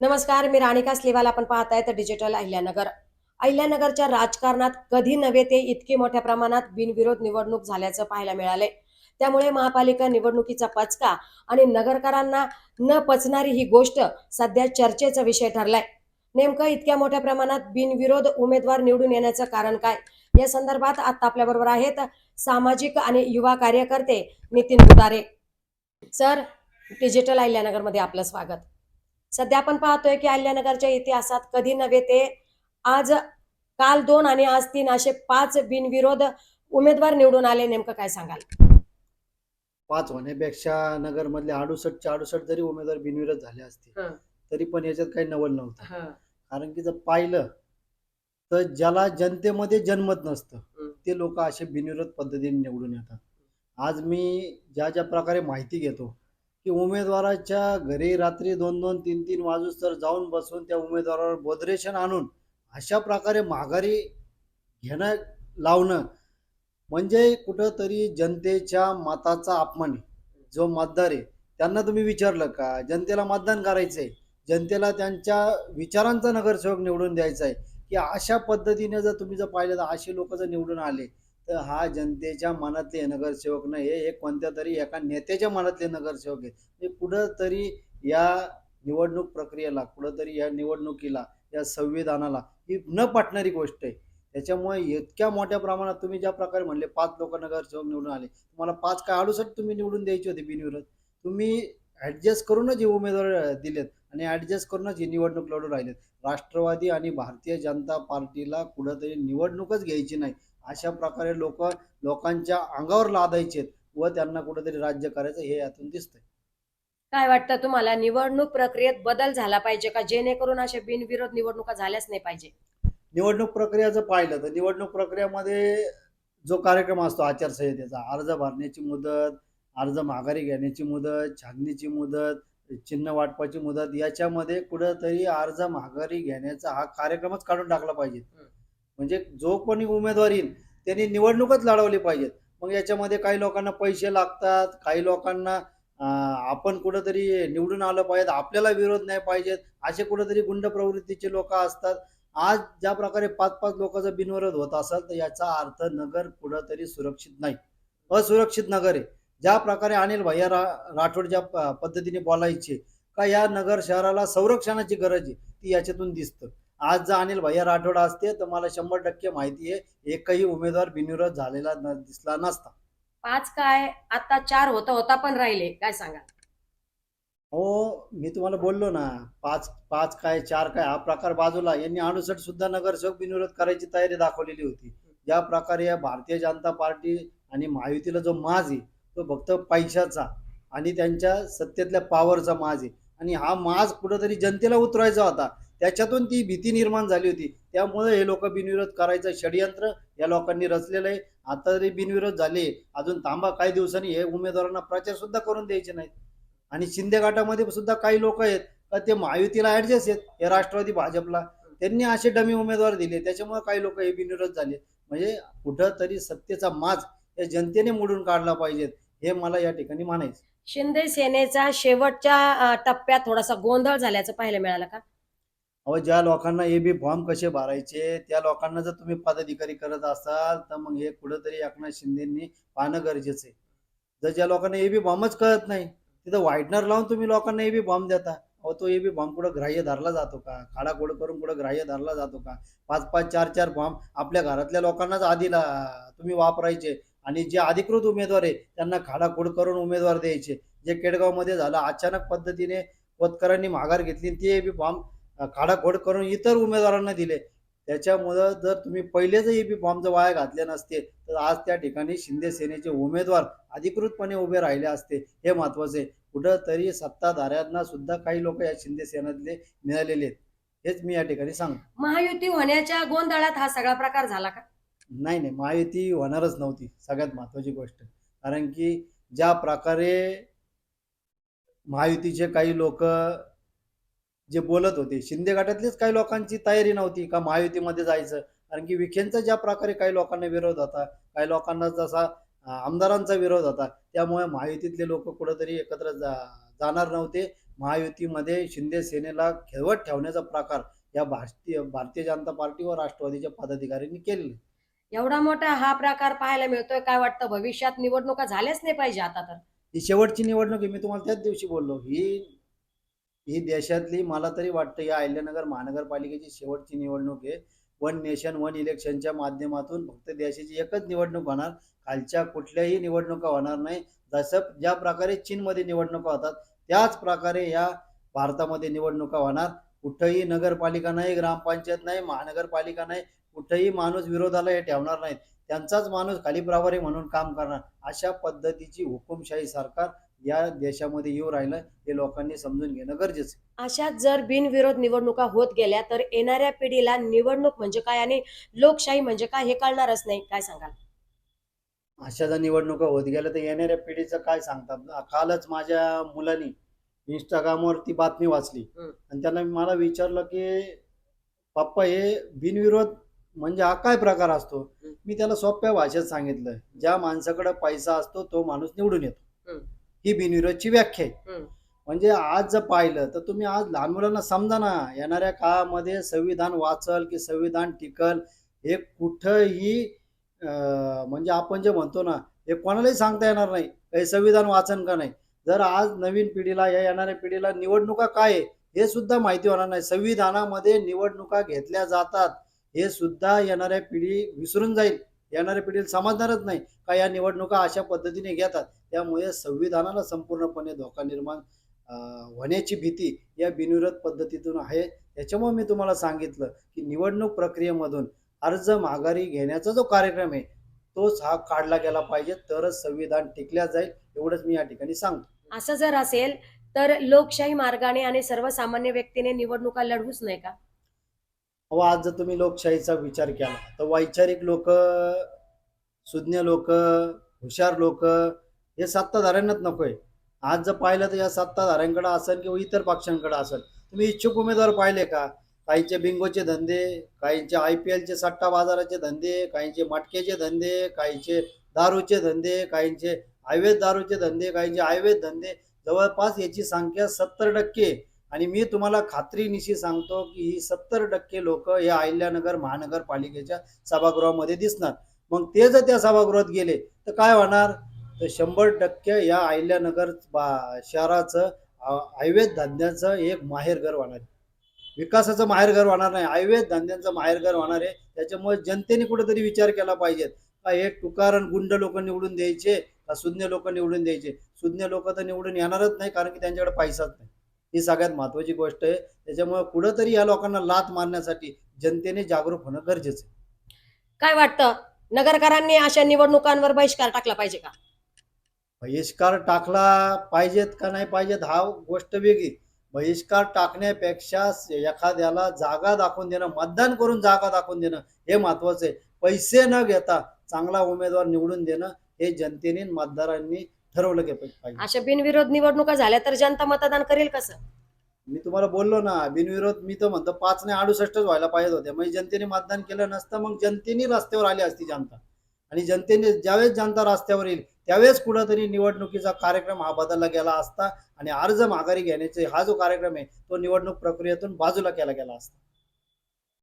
नमस्कार मी राणिका स्लिवाल. आपण पाहताय तर डिजिटल अहिल्यानगर. अहिल्यानगरच्या राजकारणात कधी नव्हे ते इतके मोठ्या प्रमाणात बिनविरोध निवडणूक झाल्याचं पाहायला मिळालंय. त्यामुळे महापालिका निवडणुकीचा पचका आणि नगरकरांना न पचणारी ही गोष्ट सध्या चर्चेचा विषय ठरलाय. नेमकं इतक्या मोठ्या प्रमाणात बिनविरोध उमेदवार निवडून येण्याचं कारण काय? या संदर्भात आता आपल्या बरोबर आहेत सामाजिक आणि युवा कार्यकर्ते नितीन दुतारे सर डिजिटल अहिल्यानगरमध्ये आपलं स्वागत. सध्या आपण पाहतोय की अहिल्यानगरच्या इतिहासात कधी नव्हे ते आज काल दोन आणि आज तीन असे पाच बिनविरोध उमेदवार निवडून आले. नेमकं काय सांगाल? पाच होण्यापेक्षा नगरमधले अडुसष्टच्या अडुसष्ट जरी उमेदवार बिनविरोध झाले असते. तरी पण याच्यात काही नवल नव्हतं. कारण की जर पाहिलं तर ज्याला जनतेमध्ये जन्मत नसतं. ते लोक असे बिनविरोध पद्धतीने निवडून येतात. आज मी ज्या ज्या प्रकारे माहिती घेतो की उमेदवाराच्या घरी रात्री दोन दोन तीन तीन वाजूस तर जाऊन बसून त्या उमेदवारावर बोधरेशन आणून अशा प्रकारे माघारी घेणं लावणं म्हणजे कुठंतरी जनतेच्या मताचा अपमान जो मतदार आहे त्यांना तुम्ही विचारलं का? जनतेला मतदान करायचं आहे जनतेला त्यांच्या विचारांचा नगरसेवक निवडून द्यायचा आहे की अशा पद्धतीने जर तुम्ही जर पाहिलं तर असे लोक जर निवडून आले तर हा जनतेच्या मनातले नगरसेवक नाही हे कोणत्या तरी एका नेत्याच्या मनातले नगरसेवक आहेत. हे कुठंतरी या निवडणूक प्रक्रियेला कुठंतरी या निवडणुकीला या संविधानाला ही न पटणारी गोष्ट आहे. त्याच्यामुळे इतक्या मोठ्या प्रमाणात तुम्ही ज्या प्रकारे म्हणले पाच लोक नगरसेवक निवडून आले तुम्हाला पाच काय अडुसठ तुम्ही निवडून द्यायचे होते बिनविरोध. तुम्ही ॲडजस्ट करूनच हे उमेदवार दिलेत आणि ॲडजस्ट करूनच ही निवडणूक लढून राहिलेत. राष्ट्रवादी आणि भारतीय जनता पार्टीला कुठंतरी निवडणूकच घ्यायची नाही. अशा प्रकारे लोक लोकांच्या अंगावर लादायचे व त्यांना कुठंतरी राज्य करायचं हे यातून दिसतंय. काय वाटतं तुम्हाला? निवडणूक प्रक्रियेत बदल झाला पाहिजे का? जेणेकरून अशा बिनविरोध निवडणुका झाल्याच नाही पाहिजे? निवडणूक प्रक्रिया जर पाहिलं तर निवडणूक प्रक्रियामध्ये जो कार्यक्रम असतो आचारसंहितेचा अर्ज भरण्याची मुदत अर्ज माघारी घेण्याची मुदत छाननीची मुदत चिन्ह वाटपाची मुदत याच्यामध्ये कुठंतरी अर्ज माघारी घेण्याचा हा कार्यक्रमच काढून टाकला पाहिजे. म्हणजे जो कोणी उमेदवार येईल त्यांनी निवडणूकच लढवली पाहिजेत. मग याच्यामध्ये काही लोकांना पैसे लागतात काही लोकांना आपण कुठंतरी निवडून आलं पाहिजे आपल्याला विरोध नाही पाहिजेत असे कुठंतरी गुंड प्रवृत्तीचे लोक असतात. आज ज्या प्रकारे पाच पाच लोकांचा बिनविरोध होत असेल तर याचा अर्थ नगर कुठंतरी सुरक्षित नाही. असुरक्षित नगर आहे. ज्या प्रकारे अनिल भैया रा राठोड ज्या पद्धतीने बोलायचे का या नगर शहराला संरक्षणाची गरज आहे ती याच्यातून दिसतं. आज जर अनिल भैया राठोड असते तर मला शंभर टक्के माहिती आहे एकही उमेदवार बिनविरोध झालेला न दिसला नसता. पाच काय? आता चार होता होता पण राहिले. काय सांगा हो मी तुम्हाला बोललो ना पाच पाच काय चार काय हा प्रकार बाजूला. यांनी अडुसष्ट सुद्धा नगरसेवक बिनविरोध करायची तयारी दाखवलेली होती. ज्या प्रकारे या भारतीय जनता पार्टी आणि महायुतीला जो माज आहे तो फक्त पैशाचा आणि त्यांच्या सत्तेतल्या पॉवरचा माज आहे. आणि हा माज कुठंतरी जनतेला उतरवायचा होता. त्याच्यातून ती भीती निर्माण झाली होती. त्यामुळे हे लोक बिनविरोध करायचं षडयंत्र या लोकांनी रचलेलं आहे. आता तरी बिनविरोध झाले. अजून थांबा काही दिवसांनी हे उमेदवारांना प्रचार सुद्धा करून द्यायचे नाहीत. आणि शिंदे गटामध्ये सुद्धा काही लोक आहेत. का ते महायुतीला ऍडजस्ट आहेत. हे राष्ट्रवादी भाजपला. त्यांनी असे डमी उमेदवार दिले. त्याच्यामुळे काही लोक हे बिनविरोध झाले. म्हणजे कुठंतरी सत्तेचा माज या जनतेने मोडून काढला पाहिजेत हे मला या ठिकाणी म्हणायचं शिंदे सेनेचा शेवटच्या टप्प्यात थोडासा गोंधळ झाल्याचं पाहायला मिळालं का? अहो ज्या लोकांना ए बी फॉर्म कसे भरायचे त्या लोकांना जर तुम्ही पदाधिकारी करत असाल तर मग हे कुठंतरी एकनाथ शिंदेंनी पाहणं गरजेचं आहे. जर ज्या लोकांना ए बी फॉर्मच कळत नाही तिथं व्हाईटनर लावून तुम्ही लोकांना ए बी फॉर्म देता. अहो तो ए बी फॉर्म कुठं ग्राह्य धरला जातो का? खाडाखोड करून कुठं ग्राह्य धरला जातो का? पाच पाच चार चार फॉर्म आपल्या घरातल्या लोकांनाच आधी ला- तुम्ही वापरायचे आणि जे अधिकृत उमेदवार आहे त्यांना खाडाखोड करून उमेदवार द्यायचे. जे केडगावमध्ये झालं अचानक पद्धतीने पतकरांनी माघार घेतली ते ए बी फॉर्म खाडाखोड करून इतर उमेदवारांना दिले. त्याच्यामुळं जर तुम्ही पहिलेच ए बी फॉर्म जर वाया घातले नसते तर आज त्या ठिकाणी शिंदे सेनेचे उमेदवार अधिकृतपणे उभे राहिले असते. हे महत्त्वाचे कुठंतरी सत्ताधाऱ्यांना सुद्धा काही लोक या शिंदे सेनेतले मिळालेले आहेत. हेच मी या ठिकाणी सांगतो. महायुती होण्याच्या गोंधळात हा सगळा प्रकार झाला का? नाही नाही. महायुती होणारच नव्हती. सगळ्यात महत्वाची गोष्ट. कारण की ज्या प्रकारे महायुतीचे काही लोक जे बोलत होते. शिंदे गटातलेच काही लोकांची तयारी नव्हती का महायुतीमध्ये जायचं? कारण की विखेंचा ज्या प्रकारे काही लोकांना विरोध होता काही लोकांना जसा आमदारांचा विरोध होता त्यामुळे महायुतीतले लोक कुठंतरी एकत्र जा जाणार नव्हते. महायुतीमध्ये शिंदे सेनेला खेळवत ठेवण्याचा प्रकार या भारतीय भारतीय जनता पार्टी व राष्ट्रवादीच्या पदाधिकाऱ्यांनी केलेला. एवढा मोठा हा प्रकार पाहायला मिळतोय. काय वाटतं? भविष्यात निवडणुका झाल्याच नाही पाहिजे आता तर. ही शेवटची निवडणूक मी तुम्हाला त्याच दिवशी बोललो. ही ही देशातली मला तरी वाटतं या अहिल्यानगर महानगरपालिकेची शेवटची निवडणूक आहे. वन नेशन वन इलेक्शनच्या माध्यमातून फक्त देशाची एकच निवडणूक होणार. खालच्या कुठल्याही निवडणुका होणार नाही. जसं ज्या प्रकारे चीनमध्ये निवडणुका होतात त्याच प्रकारे या भारतामध्ये निवडणुका होणार. कुठंही नगरपालिका नाही ग्रामपंचायत नाही महानगरपालिका नाही कुठंही माणूस विरोधाला हे ठेवणार नाहीत. त्यांचाच माणूस खाली प्रभारी म्हणून काम करणार. अशा पद्धतीची हुकुमशाही सरकार या देशामध्ये येऊ राहिलं हे लोकांनी समजून घेणं गरजेचं आहे. अशात जर बिनविरोध निवडणुका होत गेल्या तर येणाऱ्या पिढीला निवडणूक म्हणजे काय आणि लोकशाही म्हणजे काय हे कळणारच नाही काय सांगाल अशा जर निवडणुका होत गेल्या तर येणाऱ्या पिढीचं काय सांगतात कालच माझ्या मुलांनी इंस्टाग्रामवरती बातमी वाचली हम्म. आणि त्यांना मला विचारलं की पप्पा हे बिनविरोध म्हणजे हा काय प्रकार असतो हम्म. मी त्याला सोप्या भाषेत सांगितलं ज्या माणसाकडे पैसा असतो तो माणूस निवडून येतो हम्म. ही बिनविरोधची व्याख्या आहे. म्हणजे आज जर पाहिलं तर तुम्ही आज लहान मुलांना समजा ना येणाऱ्या काळामध्ये संविधान वाचल की संविधान टिकल हे कुठंही म्हणजे आपण जे म्हणतो ना हे कोणालाही सांगता येणार नाही हे संविधान वाचन का नाही. जर आज नवीन पिढीला या येणाऱ्या पिढीला निवडणुका काय आहे हे सुद्धा माहिती होणार नाही. संविधानामध्ये निवडणुका घेतल्या जातात हे सुद्धा येणाऱ्या पिढी विसरून जाईल. येणाऱ्या पिढीला समजणारच नाही का या निवडणुका अशा पद्धतीने घेतात. त्यामुळे संविधानाला संपूर्णपणे धोका निर्माण होण्याची भीती या बिनविरोध पद्धतीतून आहे. त्याच्यामुळे मी तुम्हाला सांगितलं की निवडणूक प्रक्रियेमधून अर्ज माघारी घेण्याचा जो कार्यक्रम आहे तोच हा काढला गेला पाहिजे. तरच संविधान टिकल्या जाईल एवढंच मी या ठिकाणी सांगतो. असं जर असेल तर लोकशाही मार्गाने आणि सर्वसामान्य व्यक्तीने निवडणुका लढवूच नाही का? अहो आज जर तुम्ही लोकशाहीचा विचार केला तर वैचारिक लोक सुज्ञ लोक हुशार लोक हे सत्ताधाऱ्यांनाच नकोय आज जर पाहिलं तर या सत्ताधाऱ्यांकडे असेल किंवा इतर पक्षांकडे असेल तुम्ही इच्छुक उमेदवार पाहिले का? काहींचे बिंगोचे धंदे काहींचे आय पी एलचे सट्टा बाजाराचे धंदे काहींचे मटकेचे धंदे काहींचे दारूचे धंदे काहींचे आयुर्वेद दारूचे धंदे काहींचे आयुर्वेद धंदे जवळपास याची संख्या सत्तर टक्के आणि मी तुम्हाला खात्रीनिशी सांगतो की ही सत्तर टक्के लोक या अहिल्यानगर महानगरपालिकेच्या सभागृहामध्ये दिसणार. मग ते जर त्या सभागृहात गेले तर काय होणार? तर शंभर टक्के या अहिल्यानगर बा- शहराचं आयुर्वेद धंद्याचं एक माहेरघर होणार आहे. विकासाचं माहेरघर होणार नाही. आयुर्वेद धंद्यांचं माहेरघर होणार आहे. त्याच्यामुळे जनतेने कुठेतरी विचार केला पाहिजेत का हे तुकारण गुंड लोक निवडून द्यायचे का सुज्ञ लोक निवडून द्यायचे? सुज्ञ लोक तर निवडून येणारच नाही कारण की त्यांच्याकडे पैसाच नाही. ही सगळ्यात महत्वाची गोष्ट आहे. त्याच्यामुळे कुठंतरी या लोकांना लात मारण्यासाठी जनतेने जागरूक होणं गरजेचं आहे. काय वाटतं? नगरकरांनी अशा निवडणुकांवर बहिष्कार टाकला पाहिजे का? बहिष्कार टाकला पाहिजेत का नाही पाहिजेत हा गोष्ट वेगळी. बहिष्कार टाकण्यापेक्षा एखाद्याला जागा दाखवून देणं मतदान करून जागा दाखवून देणं हे महत्वाचं आहे. पैसे न घेता चांगला उमेदवार निवडून देणं हे जनतेने मतदारांनी ठरवलं गे पाहिजे. अशा बिनविरोध निवडणुका झाल्या तर जनता मतदान करेल कसं? मी तुम्हाला बोललो ना बिनविरोध मी तर म्हणतो पाच नाही अडुसष्टच व्हायला पाहिजे होते. म्हणजे जनतेने मतदान केलं नसतं मग जनतेने रस्त्यावर आली असती जनता. आणि जनतेने ज्यावेळेस जनता रस्त्यावर येईल त्यावेळेस कुठंतरी निवडणुकीचा कार्यक्रम हा बदलला गेला असता आणि अर्ज माघारी घेण्याचे हा जो कार्यक्रम आहे तो निवडणूक प्रक्रियेतून बाजूला केला गेला असता.